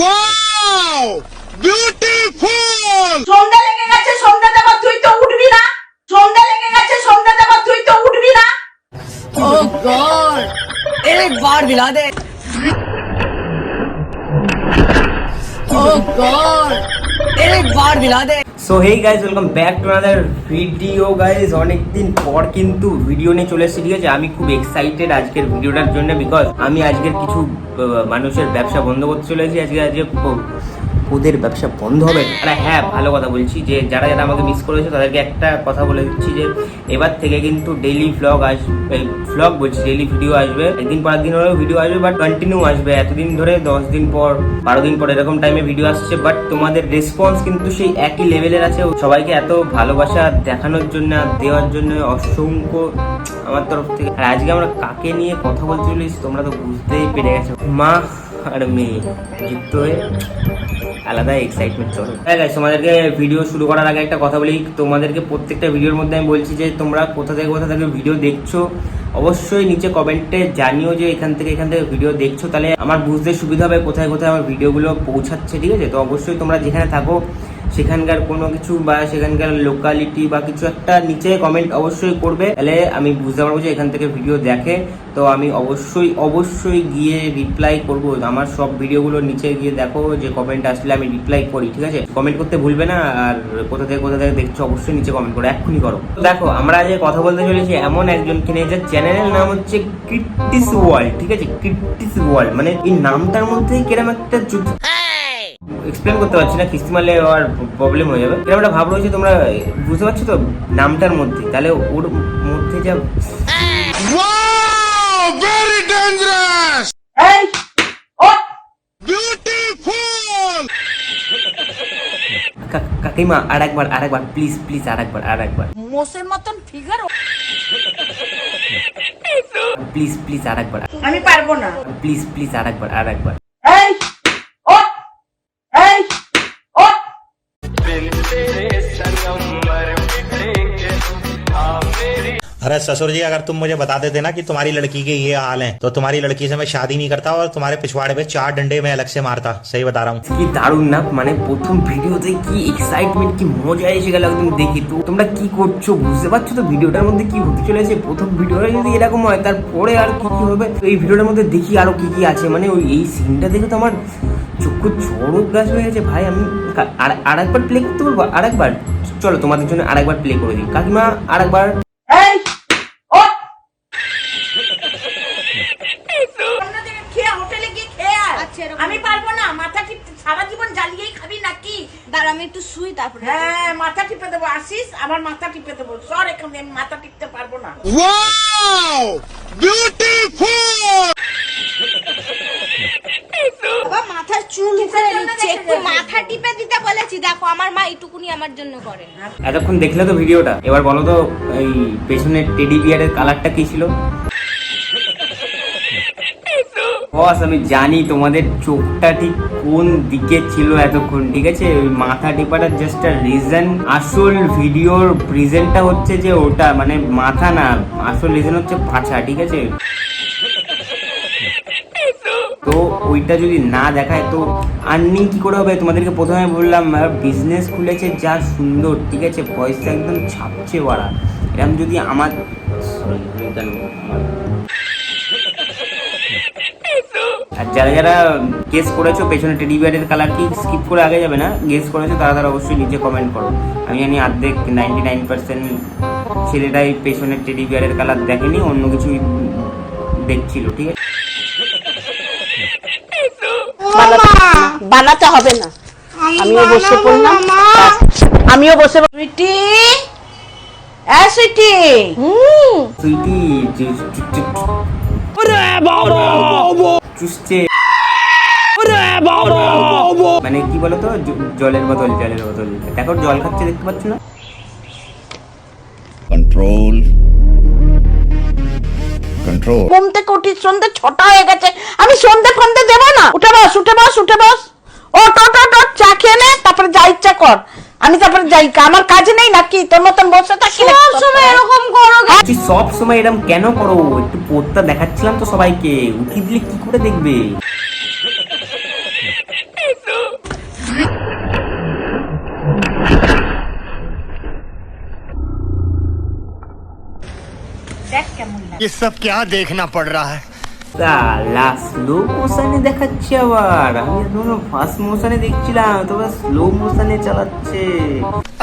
Wow! Beautiful! সন্ধ্যা লেগে গেছে সন্ধ্যা দেবো তুই তো উঠবি না সন্ধ্যা লেগে গেছে সন্ধ্যা দেবো তুই তো উঠবি না Oh God! एक बार दिला दे Oh God! एक बार दिला दे so hey guys welcome back to another video guys অনেকদিন পর কিন্তু ভিডিও নিয়ে চলে এসেছি, ঠিক আছে? আমি খুব এক্সাইটেড আজকের ভিডিওটার জন্য বিকজ আমি আজকের কিছু মানুষের ব্যবসা বন্ধ করতে চলেছি। আজকে আজকে ওদের ব্যবসা বন্ধ হবে? আর হ্যাঁ ভালো কথা বলছি যে, যারা যারা আমাকে মিস করেছে, তাদেরকে একটা কথা বলে দিচ্ছি যে, এবার থেকে কিন্তু ডেইলি ভ্লগ আসবে ভ্লগ বলছি ডেইলি ভিডিও আসবে। একদিন পর একদিন হলেও ভিডিও আসবে বাট কন্টিনিউ আসবে। এতদিন ধরে, দশ দিন পর, বারো দিন পর এরকম টাইমে ভিডিও আসছে বাট তোমাদের রেসপন্স কিন্তু সেই একই লেভেলের আছে। সবাইকে এত ভালোবাসা দেখানোর জন্য দেওয়ার জন্য অসংখ্য আমার তরফ থেকে। আর আজকে আমরা কাকে নিয়ে কথা বলতে চলেছি, তোমরা তো বুঝতেই পেরে গেছো। মা আর মেয়ে, যুক্ত হয়ে আলাদা এক্সাইটমেন্ট চলো। হ্যাঁ গাইস তোমাদেরকে ভিডিও শুরু করার আগে একটা কথা বলি। তোমাদেরকে প্রত্যেকটা ভিডিওর মধ্যে আমি বলছি যে, তোমরা কোথা থেকে কোথা থেকে ভিডিও দেখছ, অবশ্যই নিচে কমেন্টে জানিও যে এখান থেকে এখান থেকে ভিডিও দেখছ। তাহলে আমার বুঝতে সুবিধা হবে কোথায় কোথায় আমার ভিডিওগুলো পৌঁছাচ্ছে, ঠিক আছে? তো অবশ্যই তোমরা যেখানে থাকো সেখানকার কোনো কিছু বা সেখানকার লোকালিটি বা কিছু একটা নিচে কমেন্ট অবশ্যই করবে। তাহলে আমি বুঝতে পারব যে এখান থেকে ভিডিও দেখে। তো আমি অবশ্যই অবশ্যই গিয়ে রিপ্লাই করব। আমার সব ভিডিওগুলো নিচে গিয়ে দেখো, যে কমেন্ট আসলে আমি রিপ্লাই করি, ঠিক আছে? কমেন্ট করতে ভুলবে না, আর কোথা থেকে কোথা থেকে দেখছ অবশ্যই নিচে কমেন্ট করো, এক্ষুনি করো। দেখো, আমরা আজ কথা বলতে চলেছি এমন একজনকে নিয়ে, যার চ্যানেলের নাম হচ্ছে ক্রিটিস ওয়ার্ল্ড ঠিক আছে? ক্রিটিস ওয়ার্ল্ড মানে এই নামটার মধ্যেই কিরম একটা এক্সপ্লেন করতে পারছি না কিস্তি মারলে আর প্রবলেম হয়ে যাবে। এরকম একটা ভাব রয়েছে তোমরা বুঝতে পারছ তো নামটার মধ্যে। তাহলে ওর মধ্যে যা Wow! Very dangerous! এই ওঠ! কাকিমা আর একবার আর একবার প্লিজ প্লিজ আর একবার আর একবার মোষের মতন ফিগার প্লিজ প্লিজ আর একবার আমি পারব না। প্লিজ প্লিজ আর একবার আর একবার अरे ससुर जी अगर तुम मुझे बता देते ना कि तुम्हारी लड़की के ये हाल है तो तुम्हारी लड़की से मैं शादी नहीं करता और तुम्हारे पिछवाड़े पे चार डंडे में अलग से मारता सही बता रहा हूँ কি দারুণ না মানে প্রথম ভিডিওতে কি এক্সাইটমেন্ট কি মজা এসে গেল একদম দেখি তো তোমরা কি করছো বুঝতে পারছো তো ভিডিওটার মধ্যে কি হতে চলেছে প্রথম ভিডিওটা যদি এরকম হয় তারপরে আর কি কি হবে তো এই ভিডিওটার মধ্যে দেখি আরো কি কি আছে মানে ওই এই সিনটা দেখে তো আমার চক্ষু চড়ক গাছ হয়ে গেছে ভাই আমি আর- আরেকবার প্লে করতে পারব আরেকবার? চলো তোমাদের জন্য আরেকবার প্লে করে দিই। কাকিমা আরেকবার। এই ওঠ! অন্যদিকে খেয়ে হোটেলে গিয়ে খেয়ে আয়। আচ্ছা, এরকম। আমি পারব না মাথা টিপতে সারা জীবন জ্বালিয়েই খাবি নাকি? দাঁড়া আমি একটু শুই তারপরে। হ্যাঁ মাথা টিপে দেবো আসিস? আবার মাথা টিপে দেবো। সর এখানে আমি মাথা টিপতে পারব না! Beautiful! বাবা মাথার চুল কিসের উঠে জন্য নিচ্ছে দেখে একটু যাবে? মাথা টিপে দিতে বলেছি দেখো আমার মা এইটুকুনি আমার জন্য করে এতক্ষণ দেখলে তো ভিডিওটা। এবার বলো তো, এই পেছনের টেডি বিয়ারের কালারটা কি ছিল? বস আমি জানি তোমাদের চোখটা ঠিক কোন দিকে ছিল এতক্ষণ, ঠিক আছে? ওই মাথা টিপাটার জাস্ট রিজন আসল ভিডিওর প্রেজেন্টটা হচ্ছে যে ওটা মানে মাথা না, আসল রিজন হচ্ছে পাছা ঠিক আছে? তো ওইটা যদি না দেখায়, তো আর্নিং কী করে হবে? তোমাদেরকে প্রথমে বললাম বিজনেস খুলেছে যা সুন্দর, ঠিক আছে? পয়সা একদম ছাপছে ওরা এরকম যদি আমার আর যারা যারা গেস করেছ পেছনে টেডি বিয়ারের কালার কি স্কিপ করে আগে যাবে না? গেস করেছ, তারা তারা অবশ্যই নিচে কমেন্ট করো। আমি জানি অর্ধেক নাইনটি নাইন পার্সেন্ট ছেলেটাই পেছনের টেডি বিয়ারের কালার দেখেনি, অন্য কিছুই দেখছিল, ঠিক আছে? বানাতে হবে না। আমিও বসে পড়লাম। আমিও বসে সুইটি! চুষছে। মানে কি বলতো? জলের বোতল জলের বোতল। দেখো জল খাচ্ছে দেখতে পাচ্ছ না? Control. Control. ঘুম থেকে উঠি সন্ধ্যে ছটা হয়ে গেছে। আমি সন্ধ্যে বস উঠে বস উঠে বস। ওট ওট ওট ওট চা খেয়ে নে তারপরে যা ইচ্ছা কর। আমি তারপরে যাই। আমার কাজ নেই নাকি? তোর মতন বসে থাকি সব সময় এরকম করো তুই আচ্ছা, সব সময় এরকম কেন করো? একটু পড়তে দেখাচ্ছিলাম তো সবাইকে। উঠি দিলে কি করে দেখবে? ये सब क्या देखना पड़ रहा है? সালা স্লো মোশনে দেখাচ্ছে আবার। আমি এখনও ফাস্ট মোশনে দেখছিলাম তোমার স্লো মোশনে চালাচ্ছে।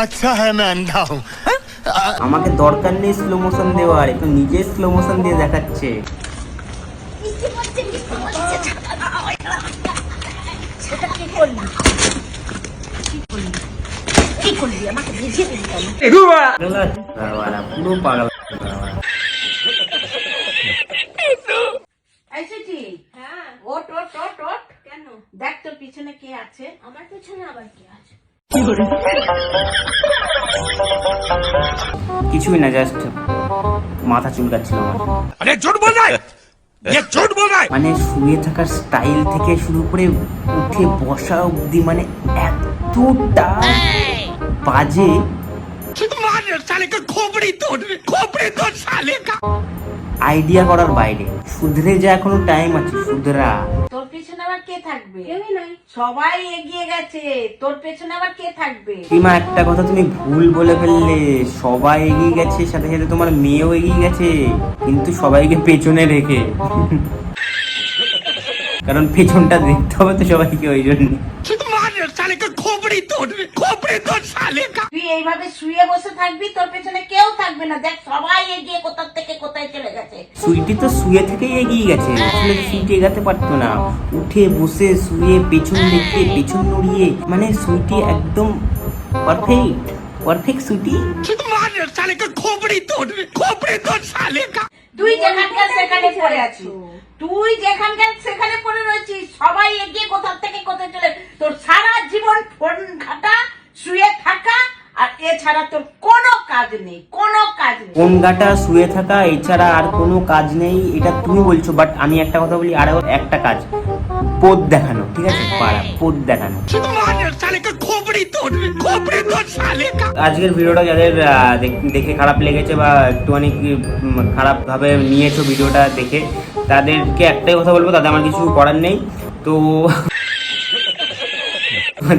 আচ্ছা হ্যাঁ ম্যান দাও আমাকে দরকার নেই স্লো মোশন দেওয়ার একটু নিজে স্লো মোশন দিয়ে দেখাচ্ছে। পুরো পাগল। পিছনে কে আছে? আমার পিছনে আবার কে আছে? কিছুই না জাস্ট মাথা চুলকাচ্ছিল মানে শুয়ে থাকার স্টাইল থেকে শুরু করে উঠে বসা অবধি মানে এতটা বাজে। খোপড়ি তোর খোপড়ি তোর আইডিয়া করার বাইরে। শুধরে যে এখনও টাইম আছে শুধরা তোর পেছনে আবার কে থাকবে? কেউই নাই। সবাই এগিয়ে গেছে। তোর পেছনে আবার কে থাকবে? রিমা একটা কথা তুমি ভুল বলে ফেললে। সবাই এগিয়ে গেছে সাথে সাথে তোমার মেয়েও এগিয়ে গেছে। কিন্তু সবাইকে পেছনে রেখে। কারণ পেছনটা দেখতে হবে তো সবাইকে ওই জন্য। শালিকা খোপড়ি তোর খোপড়ি তোর শালিকা। তুই এইভাবে শুয়ে বসে থাকবি তোর পেছনে কেউ থাকবে না। দেখ সবাই এগিয়ে থেকে কোথায় চলে গেছে। সুইটি তো শুয়ে এগিয়ে গেছে। হ্যাঁ। আসলে এগাতে পারতো না। উঠে বসে শুয়ে পেছন হ্যাঁ। দেখে পেছন নড়িয়ে। মানে সুইটি একদম পারফেক্ট পারফেক্ট সুইটি। মানে শালিকা খোপড়ি তোর খোপড়ি তোর শালিকা। তুই যেখানকার সেখানে পড়ে আছিস তুই যেখানকার সেখানে পড়ে রয়েছিস সবাই এগিয়ে কোথাও থেকে কোথায় চলে তোর সার ছাড়া তোর কোনো কাজ নেই কোনো কাজ নেই। কোন গাটা শুয়ে থাকা এছাড়া আর কোনো কাজ নেই এটা তুমি বলছো বাট আমি একটা কথা বলি আর একটা কাজ পোদ দেখানো ঠিক আছে? পাড়া পোদ দেখানো। আজকের ভিডিওটা যাদের দেখে খারাপ লেগেছে বা একটুখানি অনেক খারাপভাবে নিয়েছো ভিডিওটা দেখে তাদেরকে একটাই কথা বলব তাদের আমার কিছু করার নেই। তো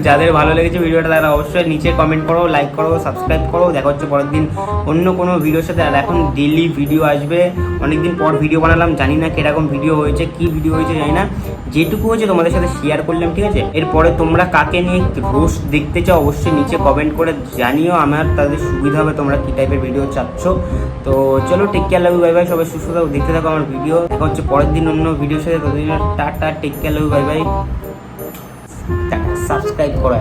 যাদের ভালো লেগেছে ভিডিওটা তারা অবশ্যই নিচে কমেন্ট করো লাইক করো সাবস্ক্রাইব করো। দেখা হচ্ছে পরের দিন অন্য কোনো ভিডিওর সাথে। আর এখন ডেলি ভিডিও আসবে। অনেকদিন পর ভিডিও বানালাম। জানি না কীরকম ভিডিও হয়েছে, কি ভিডিও হয়েছে জানি না। যেটুকু হয়েছে তোমাদের সাথে শেয়ার করলাম, ঠিক আছে? এরপরে তোমরা কাকে নিয়ে রোস্ট দেখতে চাও অবশ্যই নিচে কমেন্ট করে জানিও। আমার তাদের সুবিধা হবে, তোমরা কী টাইপের ভিডিও চাচ্ছ। তো চলো take care love bye bye সবাই সুস্থ থাকো, দেখতে থাকো আমার ভিডিও দেখা হচ্ছে পরের দিন অন্য ভিডিওর সাথে। ততদিন tata take care love bye bye subscribe করো